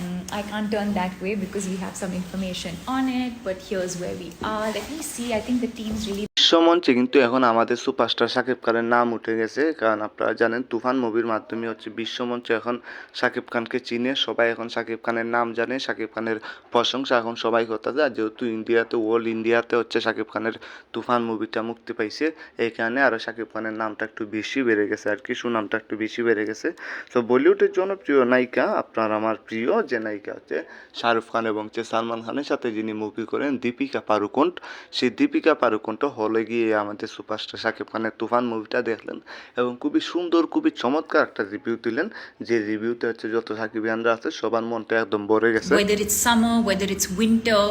Mm, I can't turn that way because we have some information on it, but here's where we are. Let me see. I think the team's really বিশ্বমঞ্চে কিন্তু এখন আমাদের superstar Shakib খানের নাম উঠে গেছে। কারণ আপনারা জানেন, তুফান মুভির মাধ্যমে হচ্ছে বিশ্বমঞ্চে এখন শাকিব খানকে চিনে, সবাই এখন শাকিব খানের নাম জানে, শাকিব খানের প্রশংসা এখন সবাই করতেছে। আর যেহেতু ইন্ডিয়াতে ওয়ার্ল্ড ইন্ডিয়াতে হচ্ছে শাকিব খানের তুফান মুভিটা মুক্তি পাইছে, এই কারণে আরও শাকিব খানের নামটা একটু বেশি বেড়ে গেছে আর কি, সুনামটা একটু বেশি বেড়ে গেছে। তো বলিউডের জনপ্রিয় নায়িকা, আপনার আমার প্রিয় যে নায়িকা হচ্ছে শাহরুখ খান এবং হচ্ছে সালমান খানের সাথে যিনি মুভি করেন, দীপিকা পারুকোন্ট সেই দীপিকা পারুকোন্ট হলে গিয়ে আমাদের সুপারস্টার শাকিব খানের তুফান মুভিটা দেখলেন এবং খুবই সুন্দর খুবই চমৎকার একটা রিভিউ দিলেন যে রিভিউতে হচ্ছে যত সাকিবিয়ানরা আছে সবার মনটা একদম ভরে গেছে whether it's summer, whether it's winter.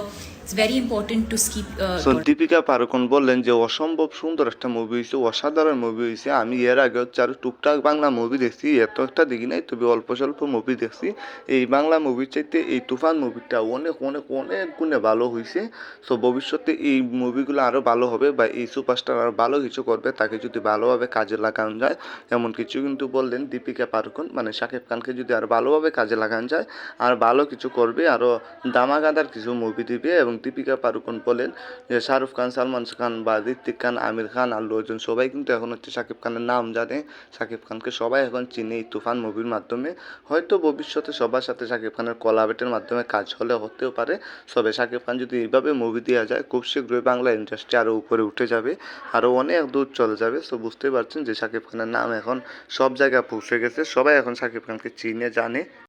It's very important to keep. Uh, so Deepika Padukone বললেন যে অসম্ভব সুন্দর একটা মুভি হয়েছে অসাধারণ মুভি হয়েছে আমি এর আগে আরও টুকটাক বাংলা মুভি দেখছি এত একটা দেখি নাই তবে অল্প স্বল্প মুভি দেখছি। এই বাংলা মুভির চাইতে এই তুফান মুভিটা অনেক অনেক অনেক গুণে ভালো হয়েছে সো ভবিষ্যতে এই মুভিগুলো আরও ভালো হবে বা এই সুপারস্টার আরও ভালো কিছু করবে তাকে যদি ভালোভাবে কাজে লাগানো যায় এমন কিছু কিন্তু বললেন দীপিকা পারুকন মানে শাকিব খানকে যদি আরও ভালোভাবে কাজে লাগানো যায় আর ভালো কিছু করবে আরও দামাগাদার কিছু মুভি দিবে এবং দীপিকা পারুকন বলেন যে, শাহরুখ খান, সালমান খান বা ঋত্বিক খান, আমির খান আল্লু অর্জুন সবাই কিন্তু এখন হচ্ছে শাকিব খানের নাম জানে। শাকিব খানকে সবাই এখন চিনে এই তুফান মুভির মাধ্যমে। হয়তো ভবিষ্যতে সবার সাথে শাকিব খানের কলাবেটের মাধ্যমে কাজ হলে হতেও পারে। তবে শাকিব খান যদি এইভাবে মুভি দেওয়া যায়, খুব শীঘ্রই বাংলা ইন্ডাস্ট্রি আরও উপরে উঠে যাবে আরও অনেক দূর চলে যাবে। সো বুঝতেই পারছেন যে, শাকিব খানের নাম এখন সব জায়গায় পৌঁছে গেছে। সবাই এখন শাকিব খানকে চিনে, জানে।